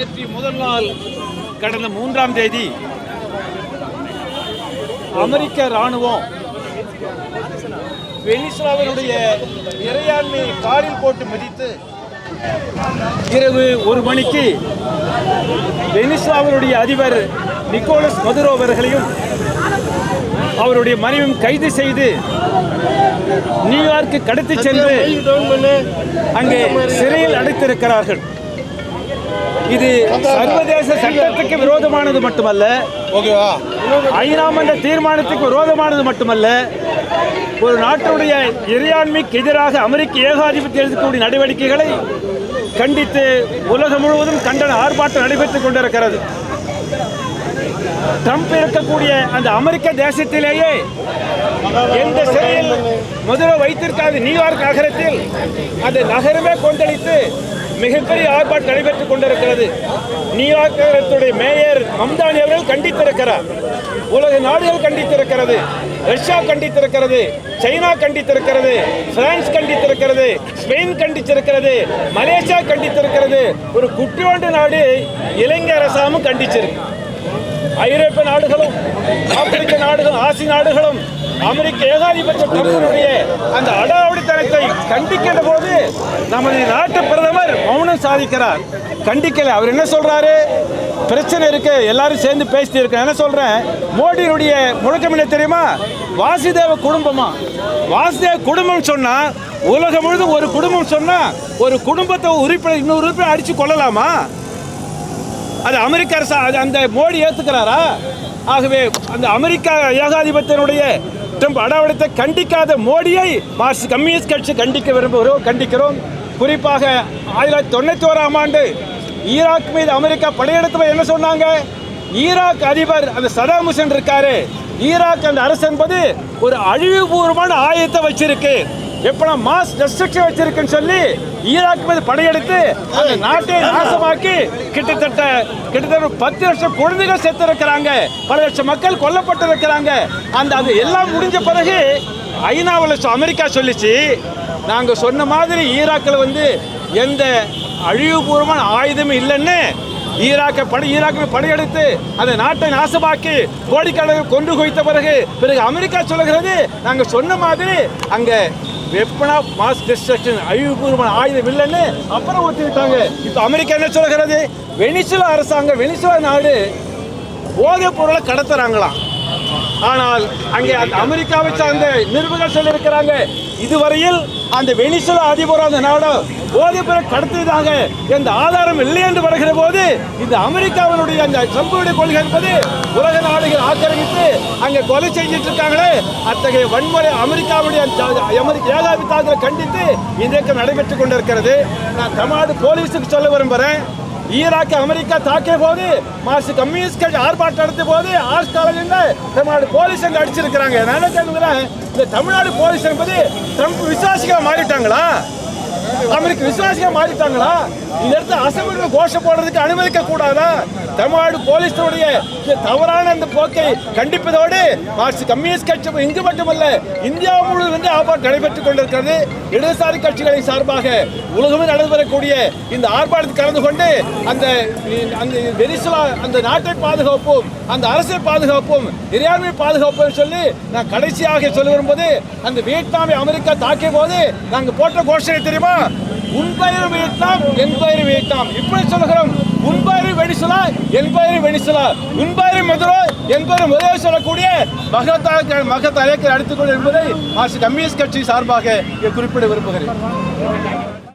நேற்று முதல் நாள் கடந்த மூன்றாம் தேதி அமெரிக்க ராணுவம் வெனிசுலாவினுடைய இறையாண்மை காரில் போட்டு மிதித்து இரவு ஒரு மணிக்கு வெனிசுலாவினுடைய அதிபர் நிக்கோலஸ் மதுரோ அவர்களையும் அவருடைய மனைவியும் கைது செய்து நியூயார்க்கு கடத்தி சென்று அங்கே சிறையில் அடைத்திருக்கிறார்கள். இது சர்வதேச சட்டத்துக்கு விரோதமானது மட்டுமல்ல ஓகேவா? ஐநா மன்ற தீர்மானத்துக்கு விரோதமானது மட்டுமல்ல ஒரு நாட்டுடைய இறையாண்மைக்கு எதிராக அமெரிக்க ஏகாதிபத்தியம் எடுக்கக்கூடிய நடவடிக்கைகளை கண்டித்து உலகம் முழுவதும் கண்டன ஆர்ப்பாட்டம் நடைபெற்றுக் கொண்டிருக்கிறது. ட்ரம்ப் இருக்கக்கூடிய அந்த அமெரிக்க தேசத்திலேயே எந்த சிறையில் முதல்ல வைத்திருக்காத நியூயார்க் நகரத்தில் அந்த நகரமே கொந்தளித்து மிகப்பெரிய ஆர்ப்பாட்டம் நடைபெற்றுக் கொண்டிருக்கிறது. நியூயார்க்கத்துடைய மேயர் மம்தானி அவர்கள் கண்டித்திருக்கிறார். உலக நாடுகள் கண்டித்திருக்கிறது. ரஷ்யா கண்டித்திருக்கிறது. சைனா கண்டித்திருக்கிறது. பிரான்ஸ் கண்டித்திருக்கிறது. ஸ்பெயின் கண்டிச்சிருக்கிறது மலேசியா கண்டித்திருக்கிறது. ஒரு குட்டியோண்டு நாடு இலங்கை அரசாங்கம் கண்டிச்சிருக்கு. ஐரோப்பிய நாடுகளும் ஆப்பிரிக்க நாடுகளும் ஆசிய நாடுகளும் அமெரிக்க ஏகாதிபத்திய ட்ரம்பினுடைய அந்த அடாவடித்தனத்தை கண்டிக்கின்ற போது நமது நாட்டு பிரதமர் மௌனம் சாதிக்கிறார். கண்டிக்கலை. அவர் என்ன சொல்றாரு? பிரச்சனை இருக்கு. எல்லாரும் சேர்ந்து பேசிட்டு இருக்க என்ன சொல்றேன்? மோடியினுடைய முழக்கம் என்ன தெரியுமா? வாசுதேவ குடும்பமா? வாசுதேவ குடும்பம் சொன்னா உலகம் முழுதும் ஒரு குடும்பம் சொன்னா ஒரு குடும்பத்தை உறுப்பினர் இன்னொரு உறுப்பினர் அடிச்சு கொள்ளலாமா அது அமெரிக்க அரசு அது அந்த மோடி ஏத்துக்கிறாரா? ஆகவே அந்த அமெரிக்கா ஏகாதிபத்தியனுடைய மற்றும் அடாவடத்தை கண்டிக்காத மோடியை மார்க்சிஸ்ட் கம்யூனிஸ்ட் கட்சி கண்டிக்க விரும்புகிறோம் கண்டிக்கிறோம். குறிப்பாக ஆயிரத்தி தொள்ளாயிரத்தி தொண்ணூற்றி ஓராம் ஆண்டு ஈராக் மீது அமெரிக்கா படையெடுத்தவர் என்ன சொன்னாங்க? ஈராக் அதிபர் அந்த சதாம் ஹுசேன் இருக்காரு. ஈராக் அந்த அரசு என்பது ஒரு அழிவுபூர்வமான ஆயத்தை வச்சிருக்கு. எப்பனா மாஸ் டெஸ்ட்ரக்ஷன் வச்சிருக்குன்னு சொல்லி ஈராக் மீது படையெடுத்து அந்த நாட்டை நாசமாக்கி கிட்டத்தட்ட கிட்டத்தட்ட பத்து லட்சம் குழந்தைகள் செத்து இருக்கிறாங்க பல லட்சம் மக்கள் கொல்லப்பட்டு இருக்கிறாங்க அந்த அது எல்லாம் முடிஞ்ச பிறகு ஐநாவில் அமெரிக்கா சொல்லிச்சு நாங்கள் சொன்ன மாதிரி ஈராக்கில் வந்து எந்த அழிவுபூர்வமான ஆயுதமும் இல்லைன்னு ஈராக்கை படை ஈராக்கை படையெடுத்து அந்த நாட்டை நாசமாக்கி கோடிக்கணக்கில் கொண்டு குவித்த பிறகு பிறகு அமெரிக்கா சொல்லுகிறது நாங்கள் சொன்ன மாதிரி அங்கே வெப்பனா மாஸ் டிஸ்ட்ரக்ஷன் அழிவுபூர்வமான ஆயுதம் இல்லைன்னு அப்புறம் ஒத்துக்கிட்டாங்க. இப்போ அமெரிக்கா என்ன சொல்கிறது வெனிசுலா அரசாங்கம் வெனிசுலா நாடு போதைப் பொருளை கடத்துறாங்களாம். ஆனால் அங்கே அந்த அமெரிக்காவை சார்ந்த நிருபர்கள் சொல்லியிருக்கிறாங்க இதுவரையில் அந்த வெனிசுலா அதிபர் அந்த நாடு போதைப்பொருள் கடத்தியதாக எந்த ஆதாரம் இல்லை என்று வருகிற போது இந்த அமெரிக்காவினுடைய அந்த ட்ரம்புடைய கொள்கை என்பது உலக நாடுகள் ஆக்கிரமித்து அங்கே கொலை செஞ்சிட்டு இருக்காங்களே அத்தகைய வன்முறை அமெரிக்காவுடைய அந்த அமெரிக்க கண்டித்து இந்த இயக்கம் நடைபெற்றுக் கொண்டிருக்கிறது. நான் தமிழ்நாடு போலீஸுக்கு சொல்ல விரும்புகிறேன் ஈராக் அமெரிக்கா தாக்கிய போது மார்க்சிஸ்ட் கம்யூனிஸ்ட் கட்சி ஆர்ப்பாட்டம் நடத்திய போது ஆர்ட்ஸ் காலேஜில் தமிழ்நாடு போலீஸ் அங்கே அடிச்சிருக்கிறாங்க. நான் என்ன கேட்குறேன் இந்த தமிழ்நாடு போலீஸ் என்பது ட்ரம்ப் விசுவாசிகளா மாறிட்டாங்களா? அவருக்கு விசுவாசியா மாறிட்டாங்களா? இந்த இடத்துல அசம்பிளி கோஷம் போடுறதுக்கு அனுமதிக்க கூடாதா? தமிழ்நாடு போலீஸுடைய தவறான அந்த போக்கை கண்டிப்பதோடு மார்க்சிஸ்ட் கம்யூனிஸ்ட் கட்சி இங்கு மட்டுமல்ல இந்தியா முழுவதும் வந்து ஆர்ப்பாட்டம் நடைபெற்றுக் கொண்டிருக்கிறது. இடதுசாரி கட்சிகளின் சார்பாக உலகமே நடைபெறக்கூடிய இந்த ஆர்ப்பாட்டத்தில் கலந்து கொண்டு அந்த அந்த வெனிசுலா அந்த நாட்டை பாதுகாப்போம் அந்த அரசை பாதுகாப்போம் இறையாண்மை பாதுகாப்போம் சொல்லி நான் கடைசியாக சொல்லி வரும்போது அந்த வியட்நாமை அமெரிக்கா தாக்கிய போது நாங்கள் போட்ட கோஷனை தெரியுமா? உன் பயிர் வியட்நாம் என் பயிர் வியட்நாம் இப்படி சொல்லுகிறோம். உன் பயிர் வெடிசலா என் பயிர் வெடிசலா உன் பயிர் மதுரோ என் பயிர் முதலே சொல்லக்கூடிய மகத்தாக மகத் அழைக்க அடுத்துக்கொள் என்பதை மார்க்சிஸ்ட் கம்யூனிஸ்ட் கட்சி சார்பாக குறிப்பிட விரும்புகிறேன்.